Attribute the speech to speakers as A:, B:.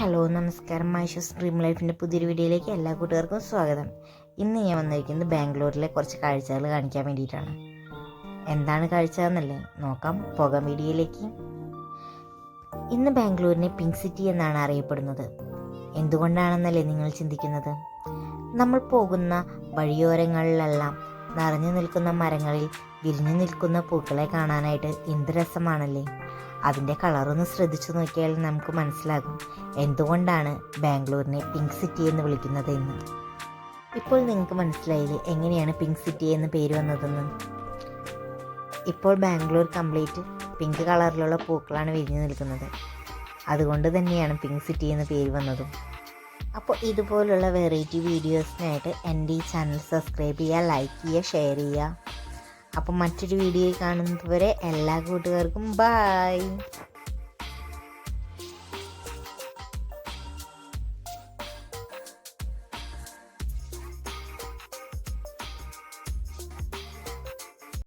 A: Hello നമസ്കാരം. മൈഷസ് dream ലൈഫിന്റെ പുതിയൊരു വീഡിയോയിലേക്ക് എല്ലാ കൂട്ടുകാർക്കും സ്വാഗതം. ഇന്ന് ഞാൻ വന്നിരിക്കുന്നത് ബാംഗ്ലൂരിലെ കുറച്ച് കാഴ്ചകൾ കാണിക്കാൻ വേണ്ടിയിട്ടാണ്. എന്താണ് കാഴ്ച എന്നല്ലേ? നോക്കാം. പോകാം വീഡിയോയിലേക്ക്. ഇന്ന് ബാംഗ്ലൂരിനെ പിങ്ക് സിറ്റി എന്നാണ് അറിയപ്പെടുന്നത്. എന്തുകൊണ്ടാണെന്നല്ലേ നിങ്ങൾ ചിന്തിക്കുന്നത്? നമ്മൾ പോകുന്ന വഴിയോരങ്ങളിലെല്ലാം നിറഞ്ഞു നിൽക്കുന്ന മരങ്ങളിൽ വിരിഞ്ഞു നിൽക്കുന്ന പൂക്കളെ കാണാനായിട്ട് എന്ത് രസമാണല്ലേ? അതിന്റെ കളറൊന്ന് ശ്രദ്ധിച്ചു നോക്കിയാൽ നമുക്ക് മനസ്സിലാകും എന്തുകൊണ്ടാണ് ബാംഗ്ലൂരിനെ പിങ്ക് സിറ്റി എന്ന് വിളിക്കുന്നത് എന്ന്. ഇപ്പോൾ നിങ്ങൾക്ക് മനസ്സിലായില്ലേ എങ്ങനെയാണ് പിങ്ക് സിറ്റി എന്ന് പേര് വന്നതെന്ന്? ഇപ്പോൾ ബാംഗ്ലൂർ കംപ്ലീറ്റ് പിങ്ക് കളറിലുള്ള പൂക്കളാണ് വിരിഞ്ഞു നിൽക്കുന്നത്. അതുകൊണ്ട് തന്നെയാണ് പിങ്ക് സിറ്റി എന്ന് പേര് വന്നതും. അപ്പോൾ ഇതുപോലുള്ള വെറൈറ്റി വീഡിയോസിനായിട്ട് എന്റെ ഈ ചാനൽ സബ്സ്ക്രൈബ് ചെയ്യുക ലൈക്ക് ചെയ്യുക ഷെയർ ചെയ്യുക. അപ്പോൾ മറ്റൊരു വീഡിയോ കാണുന്നതുവരെ എല്ലാ കൂട്ടുകാർക്കും ബായ്